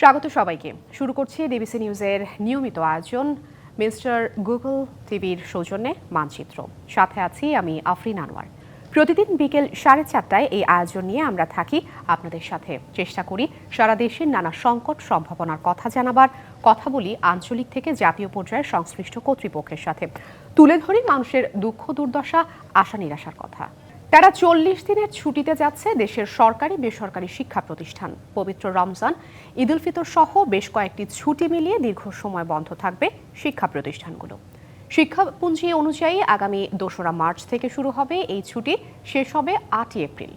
স্বাগত সবাইকে। শুরু করছি ডিবিসি নিউজের নিয়মিত আয়োজন, মিস্টার গুগল টিভির সৌজন্যে মানচিত্র। সাথে আছি আমি আফরিন আনোয়ার। প্রতিদিন বিকেল সাড়ে চারটায় এই আয়োজন নিয়ে আমরা থাকি। আপনাদের সাথে চেষ্টা করি সারা দেশের নানা সংকট সম্ভাবনার কথা জানাবার, কথা বলি আঞ্চলিক থেকে জাতীয় পর্যায়ের সংশ্লিষ্ট কর্তৃপক্ষের সাথে। তুলে ধরি মানুষের দুঃখ দুর্দশা, আশা নিরাশার কথা। তারা চল্লিশ দিনের ছুটিতে যাচ্ছে দেশের সরকারি বেসরকারি শিক্ষা প্রতিষ্ঠান। পবিত্র রমজান, ঈদ উল ফিতর সহ বেশ কয়েকটি ছুটি মিলিয়ে দীর্ঘ সময় বন্ধ থাকবে শিক্ষা প্রতিষ্ঠানগুলো। শিক্ষাপুঞ্জি অনুযায়ী আগামী দোসরা মার্চ থেকে শুরু হবে এই ছুটি, শেষ হবে আটই এপ্রিল।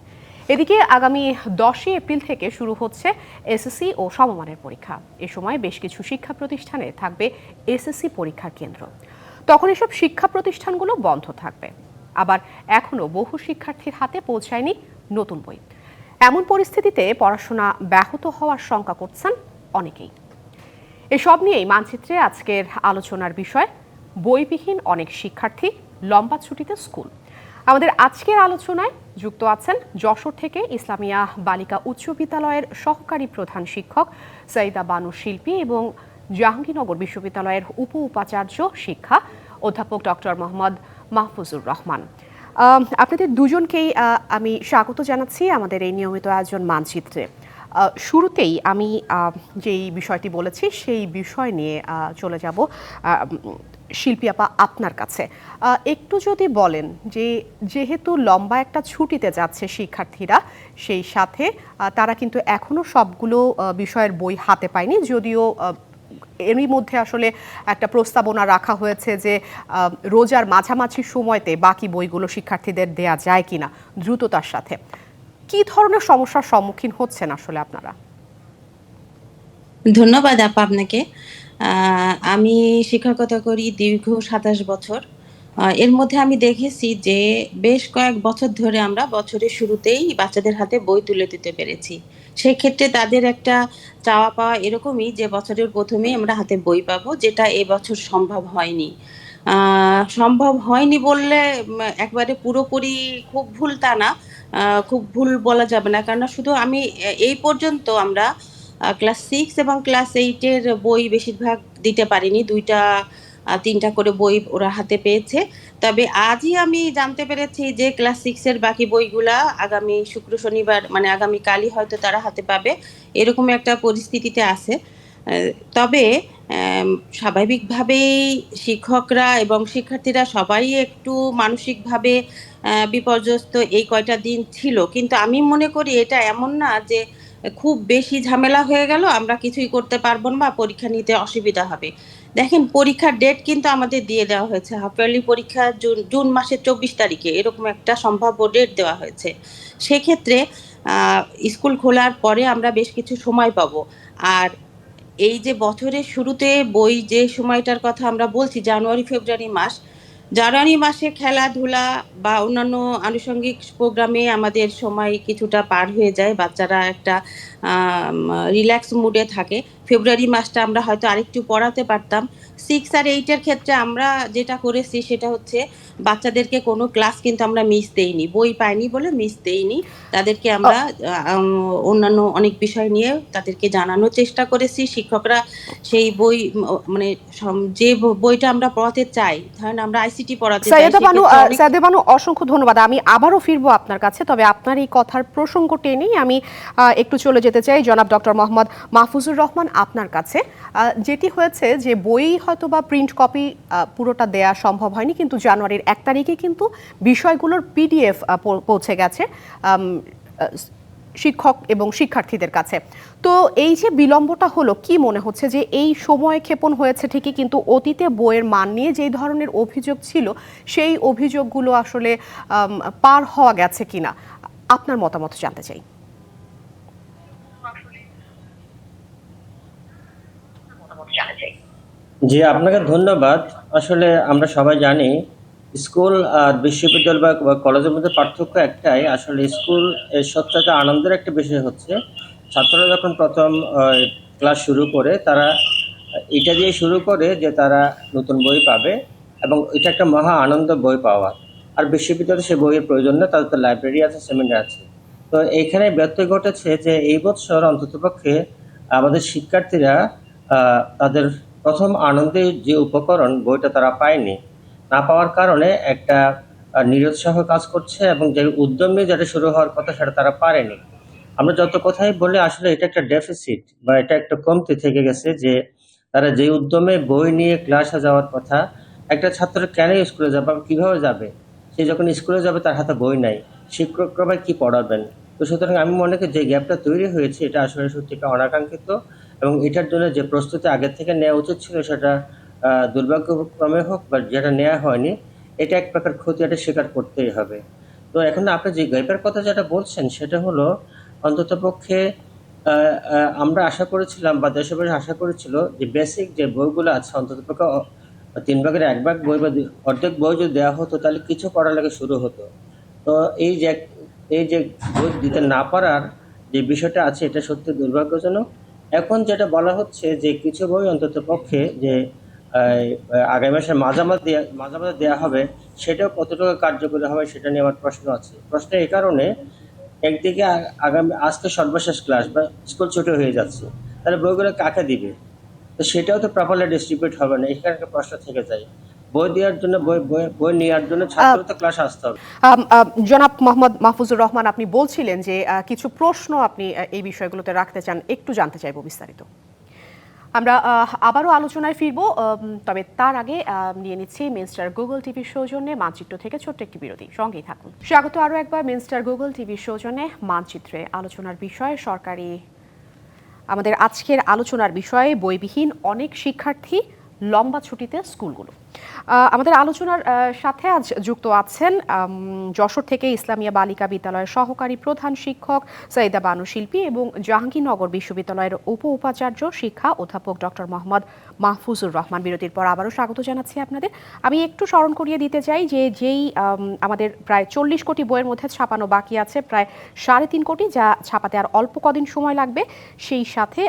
এদিকে আগামী দশই এপ্রিল থেকে শুরু হচ্ছে এসএসসি ও সমমানের পরীক্ষা। এ সময় বেশ কিছু শিক্ষা প্রতিষ্ঠানে থাকবে এসএসসি পরীক্ষার কেন্দ্র। তখন এসব শিক্ষা প্রতিষ্ঠানগুলো বন্ধ থাকবে। আবার এখনও বহু শিক্ষার্থীর হাতে পৌঁছায়নি নতুন বই। এমন পরিস্থিতিতে পড়াশোনা ব্যাহত হওয়ার শঙ্কা করছেন অনেকেই। এসব নিয়েই মানচিত্রে আজকের আলোচনার বিষয়, বইবিহীন অনেক শিক্ষার্থী লম্বা ছুটিতে স্কুল। আমাদের আজকের আলোচনায় যুক্ত আছেন যশোর থেকে ইসলামিয়া বালিকা উচ্চ বিদ্যালয়ের সহকারী প্রধান শিক্ষক সঈদা বানু শিল্পী এবং জাহাঙ্গীরনগর বিশ্ববিদ্যালয়ের উপ উপাচার্য শিক্ষা অধ্যাপক ডক্টর মোহাম্মদ মাহফুজুর রহমান। আপনাদের দুজনকেই আমি স্বাগত জানাচ্ছি আমাদের এই নিয়মিত আয়োজন মানচিত্রে। শুরুতেই আমি যেই বিষয়টি বলেছি, সেই বিষয় নিয়ে চলে যাব শিল্পী আপা আপনার কাছে। একটু যদি বলেন যে, যেহেতু লম্বা একটা ছুটিতে যাচ্ছে শিক্ষার্থীরা, সেই সাথে তারা কিন্তু এখনও সবগুলো বিষয়ের বই হাতে পায়নি, যদিও এরই মধ্যে আসলে একটা প্রস্তাবনা রাখা হয়েছে যে রোজার মাঝামাঝি সময়তে বাকি বইগুলো শিক্ষার্থীদের দেয়া যায় কিনা দ্রুততার সাথে। কি ধরনের সমস্যার সম্মুখীন হচ্ছেন আসলে আপনারা? ধন্যবাদ আপা আপনাকে। আমি শিক্ষকতা করি দীর্ঘ সাতাশ বছর। এর মধ্যে আমি দেখেছি যে বেশ কয়েক বছর ধরে আমরা বছরের শুরুতেই বাচ্চাদের হাতে বই তুলে দিতে পেরেছি। সেক্ষেত্রে তাদের একটা চাওয়া পাওয়া এরকমই যে বছরের প্রথমেই আমরা হাতে বই পাবো, যেটা এবছর সম্ভব হয়নি। সম্ভব হয়নি বললে একবারে পুরোপুরি খুব ভুল তা না। খুব ভুল বলা যাবে না। কেননা শুধু আমি এই পর্যন্ত আমরা ক্লাস সিক্স এবং ক্লাস এইটের বই বেশিরভাগ দিতে পারিনি। দুইটা তিনটা করে বই ওরা হাতে পেয়েছে। তবে আজই আমি জানতে পেরেছি যে ক্লাস সিক্সের বাকি বইগুলা আগামী শুক্র, শনিবার মানে আগামী কালই হয়তো তারা হাতে পাবে। এরকম একটা পরিস্থিতিতে আছে। তবে স্বাভাবিকভাবেই শিক্ষকরা এবং শিক্ষার্থীরা সবাই একটু মানসিকভাবে বিপর্যস্ত এই কয়টা দিন ছিল। কিন্তু আমি মনে করি এটা এমন না যে খুব বেশি ঝামেলা হয়ে গেল, আমরা কিছুই করতে পারব না বা পরীক্ষা নিতে অসুবিধা হবে। দেখেন, পরীক্ষার ডেট কিন্তু আমাদের দিয়ে দেওয়া হয়েছে। হাফ ইয়ারলি পরীক্ষা জুন জুন মাসের চব্বিশ তারিখে এরকম একটা সম্ভাব্য ডেট দেওয়া হয়েছে। সেক্ষেত্রে স্কুল খোলার পরে আমরা বেশ কিছু সময় পাবো। আর এই যে বছরের শুরুতে বই যে সময়টার কথা আমরা বলছি, জানুয়ারি, ফেব্রুয়ারি মাস, জানুয়ারি মাসে খেলাধুলা বা অন্যান্য আনুষঙ্গিক প্রোগ্রামে আমাদের সময় কিছুটা পার হয়ে যায়। বাচ্চারা একটা রিল্যাক্স মুডে থাকে। ফেব্রুয়ারি মাসটা আমরা হয়তো আরেকটু পড়াতে পারতাম। সিক্স আর এইটের ক্ষেত্রে আমরা যেটা করেছি সেটা হচ্ছে বাচ্চাদেরকে কোনো ক্লাস কিন্তু আমরা মিস দেইনি বই পাইনি বলে মিস দেইনি। তাদেরকে আমরা অন্যান্য অনেক বিষয় নিয়ে তাদেরকে জানানোর চেষ্টা করেছি। শিক্ষকরা সেই বই মানে যে বইটা আমরা পড়াতে চাই ধরেন আমরা আইসিটি পড়াতে চাই সাইয়েদা বানু সেক্ষেত্রে আহ, অনেক- সাইয়েদা বানু অসংখ্য ধন্যবাদ। আমি আবারও ফিরবো আপনার কাছে তবে আপনার এই কথার প্রসঙ্গ টেনেই আমি একটু চলে যেতে চাই। জনাব ডক্টর মোহাম্মদ মাহফুজুর রহমান আপনার কাছে। যেটি হয়েছে যে বই হয়তো বা প্রিন্ট কপি পুরোটা দেয়া সম্ভব হয়নি, কিন্তু জানুয়ারির এক তারিখে কিন্তু বিষয়গুলোর পিডিএফ পৌঁছে গেছে শিক্ষক এবং শিক্ষার্থীদের কাছে। তো এই যে বিলম্বটা হলো, কি মনে হচ্ছে যে এই সময় ক্ষেপণ হয়েছে ঠিকই, কিন্তু অতীতে বইয়ের মান নিয়ে যেই ধরনের অভিযোগ ছিল, সেই অভিযোগগুলো আসলে পার হওয়া গেছে কিনা? আপনার মতামত জানতে চাই। জি, আপনাকে ধন্যবাদ। আসলে আমরা সবাই জানি, স্কুল আর বিশ্ববিদ্যালয় বা- কলেজের মধ্যে পার্থক্য একটাই, আসলে স্কুলের সবথেকে আনন্দের একটা বিষয় হচ্ছে, ছাত্ররা যখন প্রথম ক্লাস শুরু করে, তারা এটা দিয়ে শুরু করে যে তারা নতুন বই পাবে এবং এটা একটা মহা আনন্দ বই পাওয়া। আর বিশ্ববিদ্যালয়ে সে বইয়ের প্রয়োজন নেই, তাদের তো লাইব্রেরি আছে সেমিনার আছে। তো এইখানে ব্যর্থ ঘটেছে যে এই বছর অন্ততপক্ষে আমাদের শিক্ষার্থীরা তাদের প্রথম আনন্দের যে উপকরণ বইটা তারা পায়নি, না পাওয়ার কারণে একটা নিরুৎসাহ কাজ করছে এবং যে উদ্যমে যেটা শুরু হওয়ার কথা সেটা তারা পারেনি। আমরা যত কথাই বলি, আসলে এটা একটা ডেফিসিট বা এটা একটা কমতি থেকে গেছে যে তারা যে উদ্যমে বই নিয়ে ক্লাসে যাওয়ার কথা, একটা ছাত্র কেন স্কুলে যাবে বা কীভাবে যাবে? সে যখন স্কুলে যাবে, তার হাতে বই নাই। শিক্ষকরা কি পড়াবেন? তো সুতরাং আমি মনে করি যে গ্যাপটা তৈরি হয়েছে, এটা আসলে সত্যিটা অনাকাঙ্ক্ষিত। এবং এটার জন্য যে প্রস্তুতি আগের থেকে নেওয়া উচিত ছিল সেটা দুর্ভাগ্যক্রমে হোক বা যেটা নেওয়া হয়নি, এটা এক প্রকার ক্ষতি এটা স্বীকার করতেই হবে। তো এখন আপনি যে গ্যাপের কথা যেটা বলছেন, সেটা হলো অন্তত পক্ষে আমরা আশা করেছিলাম বা দেশবাসী আশা করেছিল যে বেসিক যে বইগুলো আছে, অন্তত পক্ষে তিন ভাগের এক ভাগ বই বা অর্ধেক বই যদি দেওয়া হতো, তাহলে কিছু পড়ালেখা শুরু হতো। তো এই যে এই যে বই দিতে না পারার যে বিষয়টা আছে, এটা সত্যি দুর্ভাগ্যজনক। এখন যেটা বলা হচ্ছে যে কিছু বই অন্তত পক্ষে যে আগামী মাসের মাঝামাঝি মাঝামাঝি দেওয়া হবে, সেটাও কতটুকু কার্যকরী হবে সেটা নিয়ে আমার প্রশ্ন আছে। প্রশ্ন এই কারণে একদিকে আগামী, আজকে সর্বশেষ ক্লাস বা স্কুল ছুটি হয়ে যাচ্ছে, তাহলে বইগুলো কাকে দিবে? তো সেটাও তো প্রপারলি ডিস্ট্রিবিউট হবে না এখানে একটা প্রশ্ন থেকে যায়। বই দেওয়ার জন্য বই বই বই নেওয়ার জন্য ছাত্র তো ক্লাস আসতে হবে। আম, আম, জনাব মোহাম্মদ মাহফুজুর রহমান আপনি বলছিলেন যে কিছু প্রশ্ন আপনি এই বিষয়গুলোতে রাখতে চান একটু জানতে চাইব বিস্তারিত। আমরা আবারও আলোচনায় ফিরবো তবে তার আগে নিয়ে নিচ্ছি মিনস্টার গুগল টিভির সৌজন্যে মানচিত্র থেকে ছোট্ট একটি বিরতি। সঙ্গেই থাকুন। স্বাগত আরও একবার মিনস্টার গুগল টিভির সৌজন্যে মানচিত্রে আলোচনার বিষয় সরকারি আমাদের আজকের আলোচনার বিষয়ে বইবিহীন অনেক শিক্ষার্থী লম্বা ছুটিতে স্কুলগুলো। আমাদের আলোচনার সাথে আজ যুক্ত আছেন যশোর থেকে ইসলামিয়া বালিকা বিদ্যালয়ের সহকারী প্রধান শিক্ষক সৈয়দা বানু শিল্পী এবং জাহাঙ্গীরনগর বিশ্ববিদ্যালয়ের উপ উপাচার্য শিক্ষা অধ্যাপক ডক্টর মোহাম্মদ মাহফুজুর রহমান বিরতির পর আবারও স্বাগত জানাচ্ছি আপনাদের। আমি একটু স্মরণ করিয়ে দিতে চাই যে যেই আমাদের প্রায় চল্লিশ কোটি বইয়ের মধ্যে ছাপানো বাকি আছে, প্রায় সাড়ে তিন কোটি যা ছাপাতে আর অল্প কদিন সময় লাগবে, সেই সাথে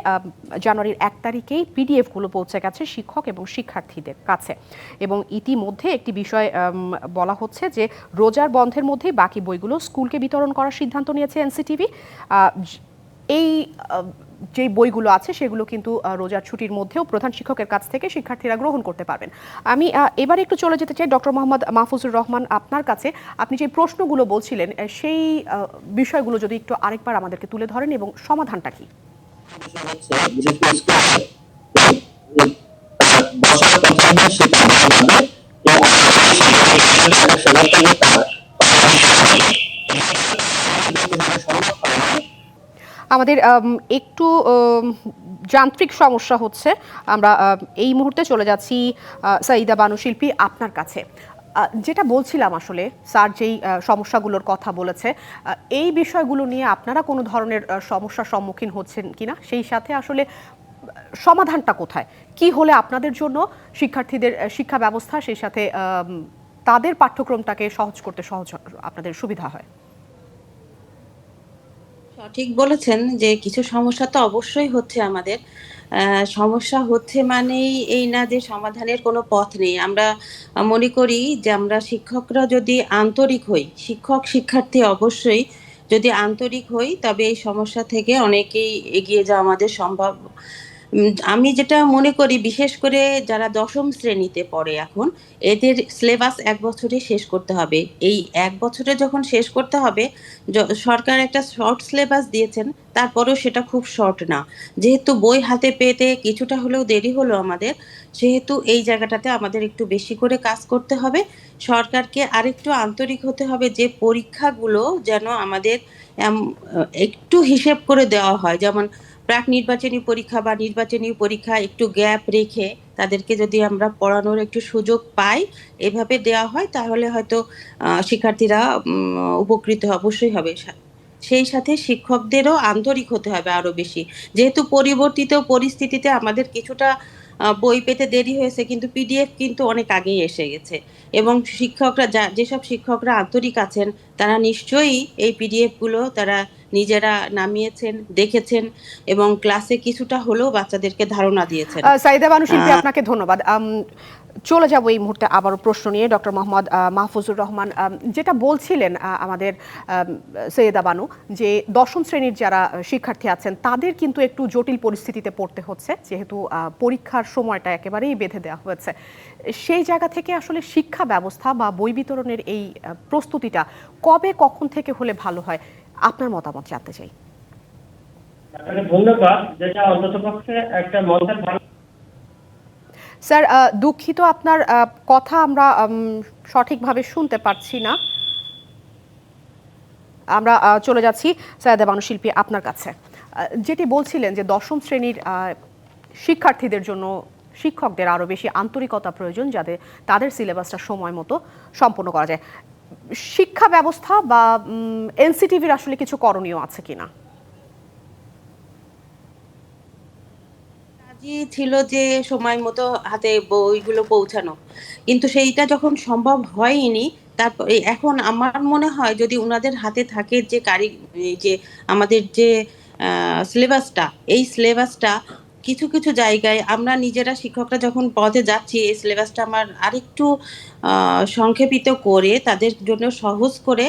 জানুয়ারির এক তারিখেই পিডিএফগুলো পৌঁছে গেছে শিক্ষক এবং শিক্ষার্থীদের কাছে। এবং ইতিমধ্যে একটি বিষয় বলা হচ্ছে যে রোজার বন্ধের মধ্যে বাকি বইগুলো স্কুলকে বিতরণ করার সিদ্ধান্ত নিয়েছে এনসিটিভি এই আহ, যে বইগুলো আছে সেগুলো কিন্তু রোজার ছুটির মধ্যেও প্রধান শিক্ষকের কাছ থেকে শিক্ষার্থীরা গ্রহণ করতে পারবেন আমি এবার একটু চলে যেতে চাই ডক্টর মোহাম্মদ মাহফুজুর রহমান আপনার কাছে আপনি যে প্রশ্নগুলো বলছিলেন সেই বিষয়গুলো যদি একটু আরেকবার আমাদেরকে তুলে ধরেন এবং সমাধানটা কি সেটা আমাদের একটু যান্ত্রিক সমস্যা হচ্ছে। আমরা এই মুহূর্তে চলে যাচ্ছি সাইদা বানু শিল্পী আপনার কাছে। যেটা বলছিলাম আসলে, স্যার যেই সমস্যাগুলোর কথা বলেছে এই বিষয়গুলো নিয়ে আপনারা কোনো ধরনের সমস্যার সম্মুখীন হচ্ছেন কিনা? সেই সাথে আসলে, সমাধানটা কোথায়? কি হলে আপনাদের জন্য শিক্ষার্থীদের শিক্ষা ব্যবস্থা, সেই সাথে তাদের পাঠ্যক্রমটাকে সহজ করতে সহজ, আপনাদের সুবিধা হয়? সঠিক বলেছেন যে কিছু সমস্যা তো অবশ্যই হচ্ছে আমাদের। সমস্যা হচ্ছে মানেই এই না যে সমাধানের কোনো পথ নেই। আমরা মনে করি যে আমরা শিক্ষকরা যদি আন্তরিক হই, শিক্ষক, শিক্ষার্থী অবশ্যই যদি আন্তরিক হই, তবে এই সমস্যা থেকে অনেকেই এগিয়ে যাওয়া আমাদের সম্ভব। আমি যেটা মনে করি, বিশেষ করে যারা দশম শ্রেণীতে পড়ে এখন, এদের সিলেবাস এক বছরে শেষ করতে হবে। এই এক বছরে যখন শেষ করতে হবে সরকার একটা শর্ট সিলেবাস দিয়েছেন, তারপরেও সেটা খুব শর্ট না। যেহেতু বই হাতে পেতে কিছুটা হলেও দেরি হলো আমাদের, সেহেতু এই জায়গাটাতে আমাদের একটু বেশি করে কাজ করতে হবে। সরকারকে আরেকটু আন্তরিক হতে হবে যে পরীক্ষাগুলো যেন আমাদের একটু হিসেব করে দেওয়া হয়। যেমন প্রাক নির্বাচনী পরীক্ষা বা নির্বাচনী পরীক্ষা একটু গ্যাপ রেখে তাদেরকে যদি আমরা পড়ানোর একটু সুযোগ পাই, এভাবে দেওয়া হয়, তাহলে হয়তো শিক্ষার্থীরা উপকৃত অবশ্যই হবে। সেই সাথে শিক্ষকদেরও আন্তরিক হতে হবে আরও বেশি। যেহেতু পরিবর্তিত পরিস্থিতিতে আমাদের কিছুটা বই পেতে দেরি হয়েছে, কিন্তু পিডিএফ কিন্তু অনেক আগেই এসে গেছে। এবং শিক্ষকরা, যা, যেসব শিক্ষকরা আন্তরিক আছেন, তারা নিশ্চয়ই এই পিডিএফগুলো তারা নিজেরা নামিয়েছেন দেখেছেন এবং ক্লাসে কিছুটা হলেও বাচ্চাদেরকে ধারণা দিয়েছেন। সাইদা বানু শিল্পী আপনাকে ধন্যবাদ। চলে যাব এই মুহূর্তে আবারও প্রশ্ন নিয়ে ডক্টর মোহাম্মদ মাহফুজুর রহমান। যেটা বলছিলেন আমাদের সৈয়দা বানু যে দশম শ্রেণির যারা শিক্ষার্থী আছেন তাদের কিন্তু একটু জটিল পরিস্থিতিতে পড়তে হচ্ছে যেহেতু পরীক্ষার সময়টা একেবারেই বেঁধে দেওয়া হয়েছে। সেই জায়গা থেকে আসলে শিক্ষা ব্যবস্থা বা বই বিতরণের এই প্রস্তুতিটা কবে কখন থেকে হলে ভালো হয়? আপনার মতামত জানতে চাই। ধন্যবাদ যেটা অন্ততপক্ষে একটা মঞ্চের স্যার দুঃখিত আপনার কথা আমরা সঠিকভাবে শুনতে পারছি না। আমরা চলে যাচ্ছি সৈয়দা বানু শিল্পী আপনার কাছে। যেটি বলছিলেন যে দশম শ্রেণির শিক্ষার্থীদের জন্য শিক্ষকদের আরও বেশি আন্তরিকতা প্রয়োজন যাতে তাদের সিলেবাসটা সময় মতো সম্পন্ন করা যায়। শিক্ষা ব্যবস্থা বা এনসিটিভির আসলে কিছু করণীয় আছে কিনা? ছিল যে সময় মতো হাতে বইগুলো পৌঁছানো। কিন্তু সেইটা যখন সম্ভব হয়নি, তারপর এখন আমার মনে হয় যদি ওনাদের হাতে থাকে যে কারি যে আমাদের যে সিলেবাসটা এই সিলেবাসটা কিছু কিছু জায়গায় আমরা নিজেরা শিক্ষকরা যখন পথে যাচ্ছি, এই সিলেবাসটা আমার আরেকটু সংক্ষেপিত করে তাদের জন্য সহজ করে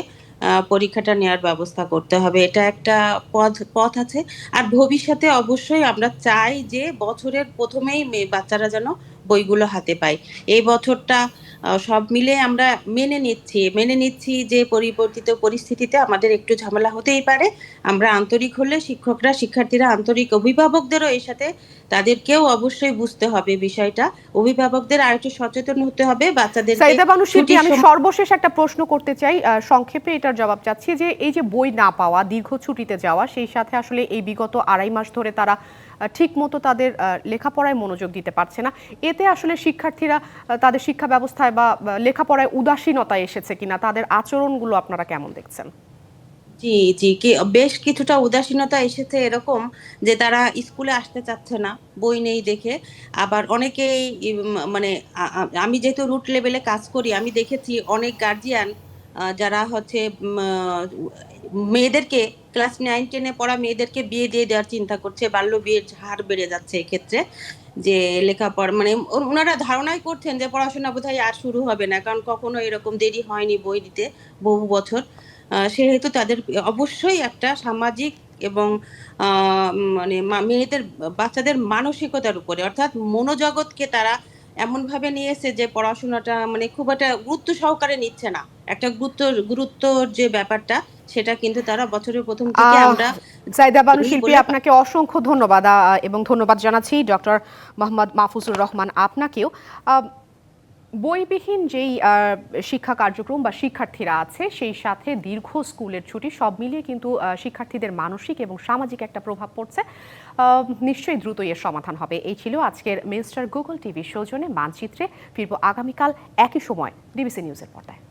পরীক্ষাটা নেওয়ার ব্যবস্থা করতে হবে। এটা একটা পথ পথ আছে। আর ভবিষ্যতে অবশ্যই আমরা চাই যে বছরের প্রথমেই বাচ্চারা যেন বইগুলো হাতে পায়। এই বছরটা সব মিলে আমরা মেনে নিচ্ছি মেনে নিচ্ছি যে পরিবর্তিত পরিস্থিতিতে আমাদের একটু ঝামেলা হতেই পারে। আমরা আন্তরিক হলে শিক্ষকরা শিক্ষার্থীরা আন্তরিক অভিভাবকদেরও এর সাথে তাদেরকেও অবশ্যই বুঝতে হবে বিষয়টা। অভিভাবকদের আর একটু সচেতন হতে হবে বাচ্চাদের আমি সর্বশেষ একটা প্রশ্ন করতে চাই। সংক্ষেপে এটার জবাব চাচ্ছি যে এই যে বই না পাওয়া দীর্ঘ ছুটিতে যাওয়া সেই সাথে আসলে এই বিগত আড়াই মাস ধরে তারা ঠিক মতো তাদের লেখাপড়ায় মনোযোগ দিতে পারছে না। এতে আসলে শিক্ষার্থীরা তাদের শিক্ষা ব্যবস্থায় বা লেখাপড়ায় উদাসীনতা এসেছে কিনা, তাদের আচরণগুলো আপনারা কেমন দেখছেন? জি জি, কি, বেশ কিছুটা উদাসীনতা এসেছে এরকম যে তারা স্কুলে আসতে চাচ্ছে না, বই নেই দেখে। আবার অনেকেই মানে আমি যেহেতু রুট লেভেলে কাজ করি, আমি দেখেছি অনেক গার্জিয়ান যারা হচ্ছে মেয়েদেরকে ক্লাস নাইন টেনে পড়া মেয়েদেরকে বিয়ে দিয়ে দেওয়ার চিন্তা করছে বাল্য বিয়ের হার বেড়ে যাচ্ছে এক্ষেত্রে। যে লেখাপড়া মানে ওনারা ধারণাই করছেন যে পড়াশোনা বোধহয় আর শুরু হবে না, কারণ কখনো এরকম দেরি হয়নি বই দিতে বহু বছর। সেহেতু তাদের অবশ্যই একটা সামাজিক এবং মানে মেয়েদের, বাচ্চাদের মানসিকতার উপরে, অর্থাৎ মনোজগৎকে তারা এমন ভাবে নিয়েছে যে পড়াশোনাটা মানে খুব একটা গুরুত্ব সহকারে নিচ্ছে না। একটা গুরুত্ব গুরুত্বর যে ব্যাপারটা সেটা কিন্তু তারা বছরের প্রথম থেকে আমরা সাইদা বানু শিল্পী আপনাকে অসংখ্য ধন্যবাদ আহ, এবং ধন্যবাদ জানাচ্ছি ডক্টর মোহাম্মদ মাহফুজুর রহমান আপনাকেও। আহ, বইবিহীন যেই শিক্ষা কার্যক্রম বা শিক্ষার্থীরা আছে, সেই সাথে দীর্ঘ স্কুলের ছুটি, সব মিলিয়ে কিন্তু শিক্ষার্থীদের মানসিক এবং সামাজিক একটা প্রভাব পড়ছে। নিশ্চয়ই দ্রুতই এর সমাধান হবে। এই ছিল আজকের মিনিস্টার গুগল টিভি সৌজনে মানচিত্রে। ফিরব আগামীকাল একই সময়। ডিবিসি নিউজের পর্দায়।